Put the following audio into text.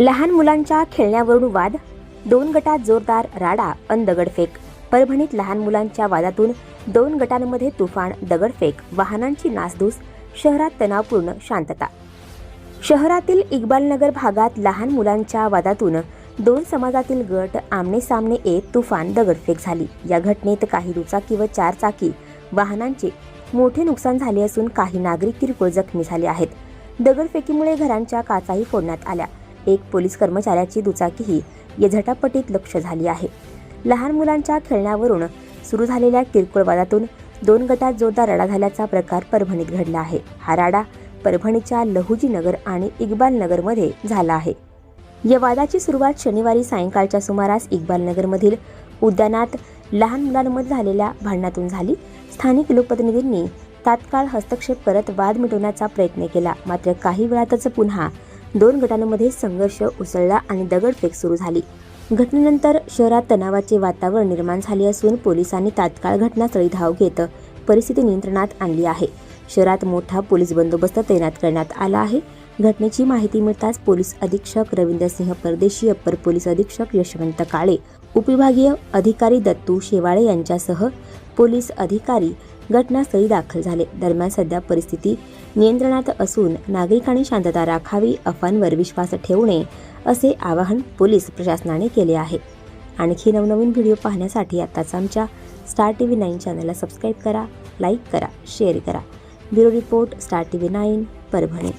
लहान मुलांच्या खेळण्यावरून वाद दोन गटात जोरदार राडा अन दगडफेक. परभणीत लहान मुलांच्या वादातून दोन गटांमध्ये तुफान दगडफेक वाहनांची नासधूस शहरात तणावपूर्ण शांतता. शहरातील इक्बालनगर भागात लहान मुलांच्या वादातून दोन समाजातील गट आमने सामने येत तुफान दगडफेक झाली. या घटनेत काही दुचाकी व चारचाकी वाहनांचे मोठे नुकसान झाले असून काही नागरिक किरकोळ जखमी झाले आहेत. दगडफेकीमुळे घरांच्या काचाही फोडण्यात आल्या. एक पोलीस कर्मचाऱ्याची दुचाकीही या झटापटीत लक्ष झाली आहे. लहान मुलांच्या खेळण्यावरून सुरू झालेल्या किरकोळ वादातून दोन गटात जोरदार राडा झाल्याचा प्रकार परभणीत घडला आहे. हा राडा परभणीच्या लहुजी नगर आणि इक्बालनगरमध्ये झाला आहे. या वादाची सुरुवात शनिवारी सायंकाळच्या सुमारास इक्बालनगरमधील उद्यानात लहान मुलांमध्ये झालेल्या भांडणातून झाली. स्थानिक लोकप्रतिनिधींनी तात्काळ हस्तक्षेप करत वाद मिटवण्याचा प्रयत्न केला. मात्र काही वेळातच पुन्हा दोन गटांमध्ये संघर्ष उसळला आणि दगडफेक सुरू झाली. घटनेनंतर शहरात तणावाचे वातावरण निर्माण झाले असून पोलिसांनी तात्काळ घटनास्थळी धाव घेत परिस्थिती नियंत्रणात आणली आहे. शहरात मोठा पोलीस बंदोबस्त तैनात करण्यात आला आहे. घटनेची माहिती मिळताच पोलीस अधीक्षक रवींद्र सिंह परदेशी अप्पर पोलीस अधीक्षक यशवंत काळे उपविभागीय अधिकारी दत्तू शेवाळे यांच्यासह पोलीस अधिकारी घटनास्थळी दाखल झाले. दरम्यान सध्या परिस्थिती नियंत्रणात असून नागरिकांनी शांतता राखावी अफवांवर विश्वास ठेवू नये असे आवाहन पोलीस प्रशासनाने केले आहे. आणखी नवनवीन व्हिडिओ पाहण्यासाठी आताच आमच्या स्टार टी व्ही नाईन चॅनलला सबस्क्राईब करा लाईक करा शेअर करा. Bureau report star T V nine Parbhani.